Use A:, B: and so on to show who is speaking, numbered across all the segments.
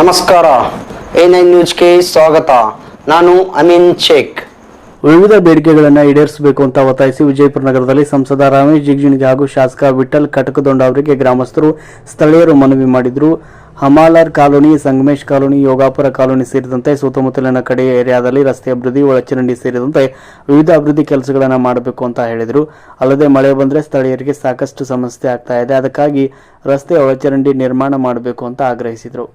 A: ನಮಸ್ಕಾರ. A nine ನ್ಯೂಸ್ಗೆ ಸ್ವಾಗತ. ನಾನು ಅಮೀನ್ ಶೇಖ್.
B: ವಿವಿಧ ಬೇಡಿಕೆಗಳನ್ನು ಈಡೇರಿಸಬೇಕು ಅಂತ ಒತ್ತಾಯಿಸಿ ವಿಜಯಪುರ ನಗರದಲ್ಲಿ ಸಂಸದ ರಮೇಶ್ ಜಿಗಜಿಣಗಿ ಹಾಗೂ ಶಾಸಕ ವಿಠಲ್ ಕಟಕದೊಂಡ ಅವರಿಗೆ ಗ್ರಾಮಸ್ಥರು, ಸ್ಥಳೀಯರು ಮನವಿ ಮಾಡಿದ್ರು. Hamalar colony, Sangamesh colony, Yogapura colony ಸೇರಿದಂತೆ ಸುತ್ತಮುತ್ತಲಿನ ಕಡೆ ಏರಿಯಾದಲ್ಲಿ ರಸ್ತೆ ಅಭಿವೃದ್ಧಿ, ಒಳಚರಂಡಿ ಸೇರಿದಂತೆ ವಿವಿಧ ಅಭಿವೃದ್ಧಿ ಕೆಲಸಗಳನ್ನು ಮಾಡಬೇಕು ಅಂತ ಹೇಳಿದರು. ಅಲ್ಲದೆ ಮಳೆ ಬಂದರೆ ಸ್ಥಳೀಯರಿಗೆ ಸಾಕಷ್ಟು ಸಮಸ್ಯೆ ಆಗ್ತಾ ಇದೆ. ಅದಕ್ಕಾಗಿ ರಸ್ತೆ, ಒಳಚರಂಡಿ ನಿರ್ಮಾಣ ಮಾಡಬೇಕು ಅಂತ ಆಗ್ರಹಿಸಿದರು.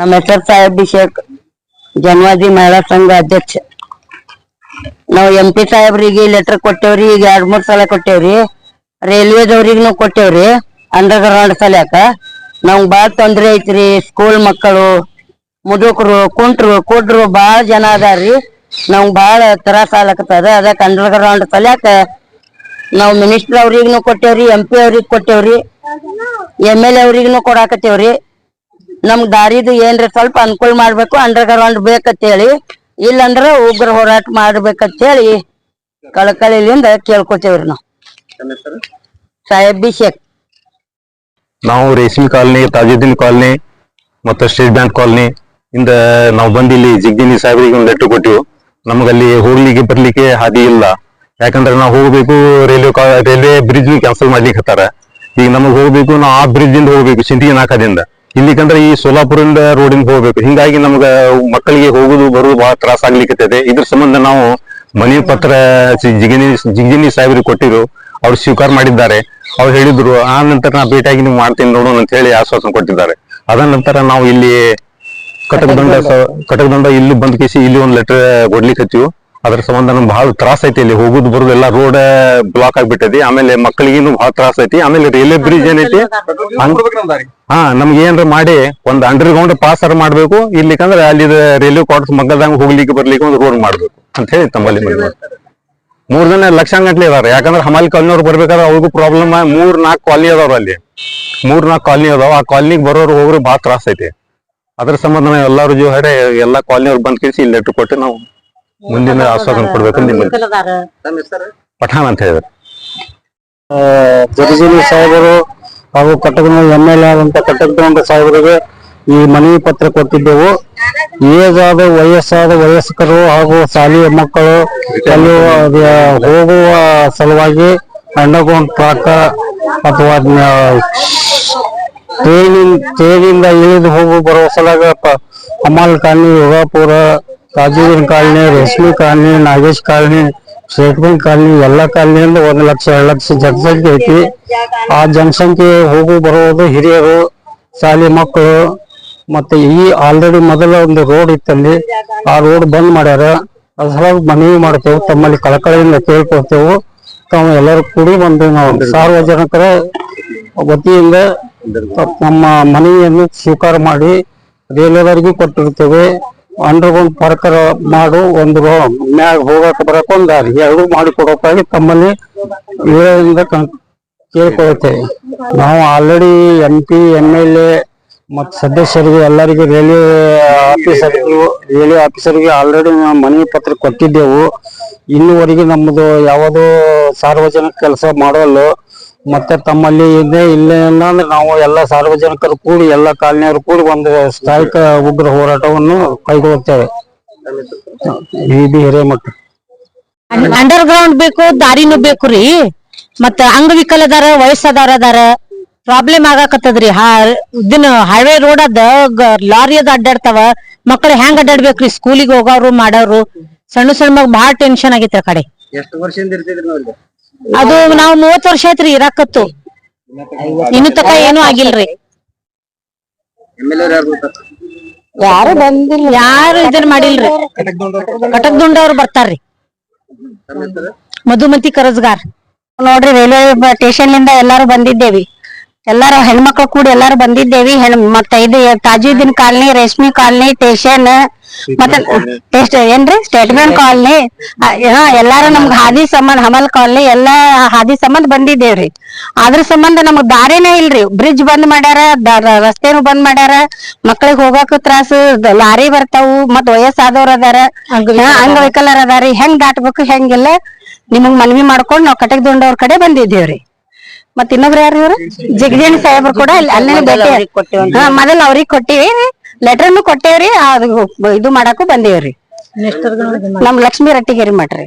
C: ನಮ್ಮ ಹೆಸರು ಸಾಹೇಬ್ ಜನ್ವಾದಿ ಮಹಿಳಾ ಸಂಘ ಅಧ್ಯಕ್ಷ. ನಾವು ಎಂ ಪಿ ಸಾಹೇಬ್ರಿಗೆ ಲೆಟರ್ ಕೊಟ್ಟೇವ್ರಿ, ಈಗ ಎರಡ್ ಮೂರ್ ಸಲ ಕೊಟ್ಟೇವ್ರಿ. ರೈಲ್ವೆದವ್ರಿಗೂ ಕೊಟ್ಟೇವ್ರಿ ಅಂಡರ್ ಗ್ರೌಂಡ್ ಸಲಕ ನಮ್ಗ್ ಬಾಳ ತೊಂದ್ರೆ ಐತ್ರಿ ಸ್ಕೂಲ್ ಮಕ್ಕಳು, ಮುದುಕರು, ಕುಂಟ್ರು, ಕುಡ್ರು ಬಾಳ ಜನ ಅದಾರ್ರಿ. ನಮ್ಗ್ ಬಾಳ ತ್ರಾಸ ಆಗ್ಲಕತ್ತದ ಅದಕ್ಕೆ ಅಂಡರ್ ಗ್ರೌಂಡ್ ಸಲಕ ನಾವು ಮಿನಿಸ್ಟರ್ ಅವ್ರಿಗೂ ಕೊಟ್ಟೇವ್ರಿ ಎಂ ಪಿ ಅವ್ರಿಗೆ ಕೊಟ್ಟೇವ್ರಿ ಎಂ ಎಲ್ ಎ ಅವ್ರಿಗೂ ಕೊಡಾಕತ್ತೇವ್ರಿ. ನಮ್ಗ್ ದಾರಿದು ಏನ್ರಿ ಸ್ವಲ್ಪ ಅನುಕೂಲ ಮಾಡ್ಬೇಕು ಅಂಡರ್ ಗ್ರೌಂಡ್ ಬೇಕಂತೇಳಿ. ಇಲ್ಲಂದ್ರ ಉಗ್ರ ಹೋರಾಟ ಮಾಡ್ಬೇಕಂತೇಳಿ ಕಳಕಳಿಲಿಂದ ಕೇಳ್ಕೊತೇವ್ರಿ ನಾವು. ಸಾಹೇಬ್ ಅಭಿಷೇಕ್.
D: ನಾವು ರೇಷ್ಮೆ ಕಾಲನಿ ತಾಜುದ್ದೀನ್ ಕಾಲನಿ ಮತ್ತು ಸ್ಟೇಟ್ ಬ್ಯಾಂಕ್ ಕಾಲನಿ ಇಂದ ನಾವು ಬಂದು ಇಲ್ಲಿ ಜಿಗ್ದಿನಿ ಸಾಹೇಬರಿಗೆ ಒಂದು ಲೆಟರ್ ಕೊಟ್ಟಿವು. ನಮಗಲ್ಲಿ ಹೋಗ್ಲಿಕ್ಕೆ ಬರ್ಲಿಕ್ಕೆ ಹಾದಿ ಇಲ್ಲ. ಯಾಕಂದ್ರೆ ನಾವು ಹೋಗ್ಬೇಕು ರೈಲ್ವೆ ರೈಲ್ವೆ ಬ್ರಿಡ್ಜ್ ಕ್ಯಾನ್ಸಲ್ ಮಾಡ್ಲಿಕ್ಕೆ ಹತ್ತಾರ. ಈಗ ನಮಗ್ ಹೋಗ್ಬೇಕು ನಾವು ಆ ಬ್ರಿಡ್ಜ್ ಇಂದ ಹೋಗ್ಬೇಕು ಸಿಂಧಿಗೆ ನಾಕದಿಂದ ಇಲ್ಲಿಕಂದ್ರೆ ಈ ಸೋಲಾಪುರದಿಂದ ರೋಡಿಂದ ಹೋಗ್ಬೇಕು. ಹಿಂಗಾಗಿ ನಮ್ಗ ಮಕ್ಕಳಿಗೆ ಹೋಗುದು, ಬರುದು ಬಹಳ ತ್ರಾಸ ಆಗ್ಲಿಕ್ಕೆ ಇದ್ರ ಸಂಬಂಧ ನಾವು ಮನವಿ ಪತ್ರ ಜಿಗಿನಿ ಜಿಗಿನಿ ಸಾಹೇಬರಿಗೆ ಕೊಟ್ಟಿರು. ಅವ್ರು ಸ್ವೀಕಾರ ಮಾಡಿದ್ದಾರೆ. ಅವ್ರು ಹೇಳಿದ್ರು, ಆ ನಂತರ ನಾ ಭೇಟಿಯಾಗಿ ನೀವು ಮಾಡ್ತೀನಿ ನೋಡೋಣ ಅಂತ ಹೇಳಿ ಆಶ್ವಾಸನೆ ಕೊಟ್ಟಿದ್ದಾರೆ. ಅದ ನಂತರ ನಾವು ಇಲ್ಲಿ ಕಟಕದಂಡ ಕಟಕದಂಡ ಇಲ್ಲಿ ಬಂದ್ ಕೇಸಿ ಇಲ್ಲಿ ಒಂದು ಲೆಟರ್ ಕೊಡ್ಲಿಕ್ಕೆ ಅದ್ರ ಸಂಬಂಧ ನಮ್ಗೆ ಬಹಳ ತ್ರಾಸ ಐತಿ ಇಲ್ಲಿ ಹೋಗುದು ಬರುದು ಎಲ್ಲ ರೋಡ್ ಬ್ಲಾಕ್ ಆಗ್ಬಿಟ್ಟೈತಿ. ಆಮೇಲೆ ಮಕ್ಕಳಿಗೂ ಬಹಳ ತ್ರಾಸ ಐತಿ. ಆಮೇಲೆ ರೈಲ್ವೆ ಬ್ರಿಡ್ಜ್ ಏನೈತಿ? ಹಾ ನಮ್ಗೆ ಏನ್ರ ಮಾಡಿ ಒಂದ್ ಅಂಡರ್ ಗ್ರೌಂಡ್ ಪಾಸ್ ಮಾಡ್ಬೇಕು. ಇಲ್ಲಿಕಂದ್ರೆ ಅಲ್ಲಿ ರೈಲ್ವೆ ಕ್ವಾರ್ಟರ್ಸ್ ಮಗ್ಗದಂಗ ಹೋಗ್ಲಿಕ್ಕೆ ಬರ್ಲಿಕ್ಕೆ ಒಂದು ರೋಡ್ ಮಾಡ್ಬೇಕು ಅಂತ ಹೇಳಿ ತಮ್ಮಲ್ಲಿ ಮೂರ್ ಜನ ಲಕ್ಷಾಂಗಟ್ಲೆ ಇದಾರೆ ಯಾಕಂದ್ರೆ ಹಮಾಲಿ ಕಾಲನಿಯವ್ರು ಬರ್ಬೇಕಾದ್ರೆ ಅವ್ರಿಗೂ ಪ್ರಾಬ್ಲಮ್ ಮೂರ್ ನಾಲ್ಕು ಕಾಲನಿ ಅದಾವ್ರ ಅಲ್ಲಿ. ಮೂರ್ ನಾಲ್ಕು ಕಾಲನಿ ಅದಾವ. ಆ ಕಾಲನಿಗೆ ಬರೋರು ಹೋಗ್ರು ಬಹಳ ತ್ರಾಸ ಐತಿ. ಅದ್ರ ಸಂಬಂಧ ನಾವು ಎಲ್ಲಾರು ಎಲ್ಲಾ ಕಾಲನಿಯವ್ರು ಬಂದ್ ಕೇಳಿಸಿ ಇಲ್ಲಿ ಲೆಟರ್ ಕೊಟ್ಟು ನಾವು ಮುಂದಿನ ಆಶ್ವಾಸನೆ ಕೊಡ್ಬೇಕು ನಿಮ್ಮಲ್ಲಿ ಪಠಾಣ ಅಂತ ಹೇಳಿದ್ರು.
B: ಜಗಜೀವಿ ಸಾಹೇಬರು ಹಾಗೂ ಕಟಕದ ಎಂ ಎಲ್ ಎ ಆದಂತ ಕಟಕದ ಸಾಹೇಬರಿಗೆ ಈ ಮನವಿ ಪತ್ರ ಕೊಟ್ಟಿದ್ದೆವು. ಏಜ್ ಆದ ವಯಸ್ಸಾದ ವಯಸ್ಕರು ಹಾಗೂ ಶಾಲೆಯ ಮಕ್ಕಳು ಅಲ್ಲಿ ಹೋಗುವ ಸಲುವಾಗಿ ಅಂಡರ್ಗ್ರೌಂಡ್ ಟ್ರಾಕ್ ಅಥವಾ ಟ್ರೈನಿಂದ ಟ್ರೈನಿಂದ ಇಳಿದು ಹೋಗು ಬರುವ ಸಲುವಾಗ ಪ- ಅಮಲ್ ಖಾನಿ Yogapura Tajuddin colony, Reshme colony, Nagesh colony state bank colony, ಎಲ್ಲಾ ಕಾಲನಿಯಿಂದ ಒಂದು ಲಕ್ಷ, ಎರಡು ಲಕ್ಷ ಜನಸಂಖ್ಯೆ ಐತಿ. ಆ ಜನಸಂಖ್ಯೆ ಹೋಗು ಬರೋದು ಹಿರಿಯರು, ಶಾಲೆ ಮಕ್ಕಳು, ಮತ್ತೆ ಈ ಆಲ್ರೆಡಿ ಮೊದಲ ಒಂದು ರೋಡ್ ಇತ್ತಲ್ಲಿ, ಆ ರೋಡ್ ಬಂದ್ ಮಾಡ್ಯಾರ. ಅದ್ರ ಸಲುವಾಗಿ ಮನವಿ ಮಾಡ್ತೇವೆ, ತಮ್ಮಲ್ಲಿ ಕಳಕಳಿಯಿಂದ ಕೇಳ್ಕೊಳ್ತೇವೆ ತಾವು ಎಲ್ಲರೂ ಕೂಡಿ ಒಂದು ನಾವು ಸಾರ್ವಜನಿಕರ ವತಿಯಿಂದ ನಮ್ಮ ಮನವಿಯನ್ನು ಸ್ವೀಕಾರ ಮಾಡಿ ರೈಲ್ವೆದವರಿಗೂ ಕೊಟ್ಟಿರ್ತೇವೆ. ಅಂಡರ್ಗ್ರೌಂಡ್ ಪಾರ್ಕರ್ ಮಾಡು, ಒಂದು ಮ್ಯಾಗ ಹೋಗಕ್ ಬರಕ್ ಒಂದ್ ದಾರಿ. ಎರಡು ಮಾಡಿ ಕೊಡೋಕ್ಕಾಗಿ ತಮ್ಮಲ್ಲಿ ವಿನಯದಿಂದ ಕಂ- ಕೇಳ್ಕೊಳ್ತೇವೆ ನಾವು already M P M L A ಮತ್ ಸದಸ್ಯರಿಗೆ ಎಲ್ಲರಿಗೂ ರೈಲ್ವೆ ಆಫೀಸರ್ ರೈಲ್ವೆ ಆಫೀಸರ್ಗೆ ಆಲ್ರೆಡಿ ನಾವು ಮನವಿ ಪತ್ರ ಕೊಟ್ಟಿದ್ದೆವು. ಇನ್ನುವರೆಗೆ ನಮ್ಮದು ಯಾವುದೋ ಸಾರ್ವಜನಿಕ ಕೆಲಸ ಮಾಡೋಲ್ಲ, ಮತ್ತೆ ತಮ್ಮಲ್ಲಿ ಇದೆ ಇಲ್ಲ ಅಂದ್ರೆ ನಾವು ಎಲ್ಲ ಸಾರ್ವಜನಿಕರು ಕೂಡಿ, ಎಲ್ಲ ಕಾಲನಿಯರು ಕೂಡಿ ಒಂದು ಸ್ಥಾಯಿಕ ಉಗ್ರ ಹೋರಾಟವನ್ನು ಕೈಗೊಳ್ಳುತ್ತೇವೆ. V B Hiremath.
E: Under ground ಬೇಕು, ದಾರಿನೂ ಬೇಕು ರೀ. ಮತ್ತ ಅಂಗವಿಕಲದಾರ ಅದಾರ ಪ್ರಾಬ್ಲಮ್ ಆಗಾಕತ್ತದ್ರಿ. ಹಾ ಇದನ್ನ ಹೈವೇ ರೋಡ್ ಅದ ಲಾರಿ ಅದ ಅಡ್ಡಾಡ್ತಾವ. ಮಕ್ಳು ಹೆಂಗ್ ಅಡ್ಡಾಡ್ಬೇಕ್ರಿ? ಸ್ಕೂಲಿಗೆ ಹೋಗೋರು ಮಾಡೋರು. ಸಣ್ಣ ಸಣ್ಣ ಮಗ್ ಬಾಳ ಟೆನ್ಷನ್ ಆಗೈತ್ರಿ ಆ ಕಡೆ.
A: ಎಷ್ಟು ವರ್ಷದಿಂದ ಇರ್ತಿದ್ರಿ ನಾವು ಇಲ್ಲಿ?
E: ಅದು ನಾವ್ ಮೂವತ್ ವರ್ಷ ಆಯ್ತ್ರಿ ಇರಾಕತ್ತು. ಇನ್ನು ತಕ ಏನು ಆಗಿಲ್ರಿ.
A: ಯಾರು
E: ಯಾರು ಬಂದಿಲ್ಲ. ಯಾರು ಇದನ್ ಮಾಡಿಲ್ರಿ? ಕಟಕ್ ದುಂಡವ್ರು ಬರ್ತಾರ್ರಿ. ಮಧುಮತಿ ಕರಜ್ಗಾರ್ ನೋಡ್ರಿ ರೈಲ್ವೆ ಸ್ಟೇಷನ್ ಲಿಂದ ಎಲ್ಲಾರು ಬಂದಿದ್ದೇವಿ. ಎಲ್ಲಾರು ಹೆಣ್ಮಕ್ಳು ಕೂಡ ಎಲ್ಲಾರು ಬಂದಿದ್ದೇವಿ. ಹೆಣ್ ಮತ್ತೆ ಇದು Tajuddin colony Reshmi colony station ಮತ್ತೆ ಏನ್ರಿ? State bank colony. ಎಲ್ಲಾರು ನಮ್ಗ ಹಾದಿ ಸಂಬಂಧ ಹಮಲ್ ಕಾಲನಿ ಎಲ್ಲಾ ಹಾದಿ ಸಂಬಂಧ ಬಂದಿದ್ದೇವ್ರಿ. ಅದ್ರ ಸಂಬಂಧ ನಮ್ಗ ದಾರಿನೇ ಇಲ್ರಿ. ಬ್ರಿಡ್ಜ್ ಬಂದ್ ಮಾಡ್ಯಾರ ರಸ್ತೆನು ಬಂದ್ ಮಾಡ್ಯಾರ. ಮಕ್ಳಿಗೆ ಹೋಗಾಕ ತ್ರಾಸ ಲಾರಿ ಬರ್ತಾವು ಮತ್ ವಯಸ್ಸಾದವ್ರ ಅದಾರ. ಅಂಗವಿಕಲರ ಅದಾರಿ. ಹೆಂಗ್ ದಾಟ್ಬೇಕು ಹೆಂಗಿಲ್ಲ. ನಿಮಗ್ ಮನವಿ ಮಾಡ್ಕೊಂಡ್ ನಾವ್ ಕಟಕ್ ದುಂಡವ್ರ ಕಡೆ ಬಂದಿದ್ದೇವ್ರಿ. ಮತ್ ಇನ್ನೊಬ್ರು ಯಾರು ಇವ್ರು? ಜಗದೀಣ್ ಸಾಹೇಬ್ರು ಕೂಡ ಅಲ್ಲಿ ಅಲ್ಲೇ ಭೇಟಿ ಹಾ ಮೊದಲ ಅವ್ರಿಗೆ ಕೊಟ್ಟಿವಿ. ಲೆಟರ್ನು ಕೊಟ್ಟೇವ್ರಿ ಅದು ಇದು ಮಾಡಾಕು ಬಂದೇವ್ರಿ. ನಮ್ ಲಕ್ಷ್ಮೀ ರಟ್ಟಿಗೇರಿ ಮಾಡ್ರಿ